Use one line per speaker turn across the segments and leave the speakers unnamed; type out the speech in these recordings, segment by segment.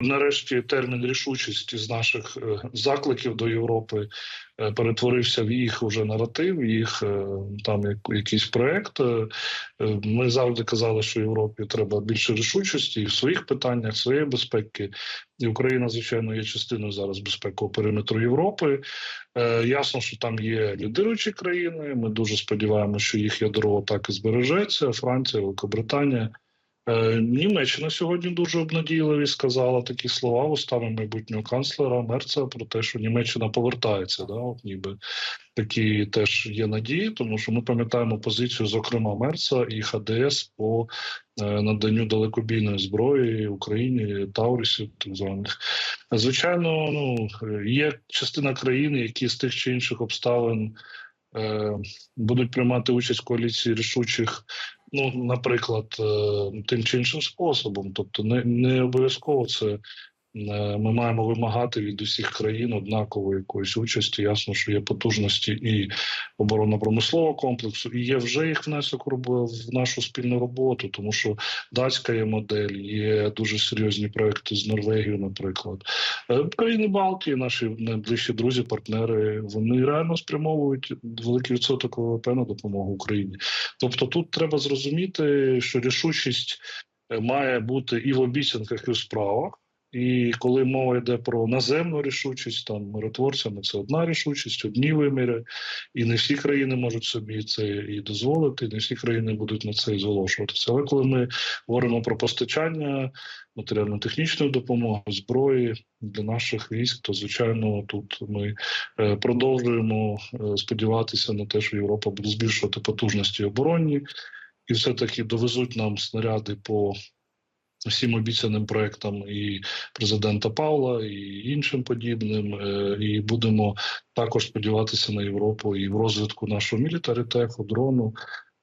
Нарешті термін рішучості з наших е, закликів до Європи е, перетворився в їх уже наратив, їх е, там як, якийсь проект. Ми завжди казали, що Європі треба більше рішучості і в своїх питаннях своєї безпеки. І Україна, звичайно, є частиною зараз безпекового периметру Європи. Ясно, що там є лідируючі країни. Ми дуже сподіваємося, що їх ядро так і збережеться. Франція, Великобританія. Е, Німеччина сьогодні дуже обнадійливі сказала такі слова устами майбутнього канцлера Мерца про те, що Німеччина повертається. Да, от ніби такі теж є надії, тому що ми пам'ятаємо позицію, зокрема Мерца і ХДС по е, наданню далекобійної зброї Україні Таурісів, так званих. Звичайно, ну є частина країн, які з тих чи інших обставин. е, Будуть приймати участь в коаліції рішучих ну, наприклад, е, тим чи іншим способом. Тобто, не, не обов'язково це ми маємо вимагати від усіх країн однакової якоїсь участі. Ясно, що є потужності і оборонно-промислового комплексу, і є вже їх внесок в нашу спільну роботу, тому що датська є модель, є дуже серйозні проекти з Норвегією, наприклад. Е, Країни Балтії, наші найближчі друзі, партнери, вони реально спрямовують великий відсоток ВВП на допомогу Україні. Тобто, тут треба зрозуміти, що рішучість е, має бути і в обіцянках, і в справах. І коли мова йде про наземну рішучість, там миротворцями це одна рішучість, одні виміри, і не всі країни можуть собі це і дозволити, не всі країни будуть на це і зголошуватися. Але коли ми говоримо про постачання матеріально-технічної допомоги, зброї для наших військ, то звичайно тут ми е, продовжуємо е, сподіватися на те, що Європа буде збільшувати потужності оборонні, і все таки довезуть нам снаряди по всім обіцяним проектам і президента Павла, і іншим подібним. Е, І будемо також сподіватися на Європу і в розвитку нашого мілітаритеху, дрону.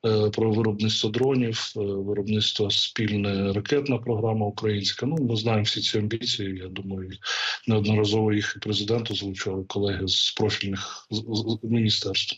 е, Про виробництво дронів, е, виробництво спільне ракетна програма українська. Ну ми знаємо всі ці амбіції. Я думаю, неодноразово їх і президент озвучували колеги з профільних міністерств.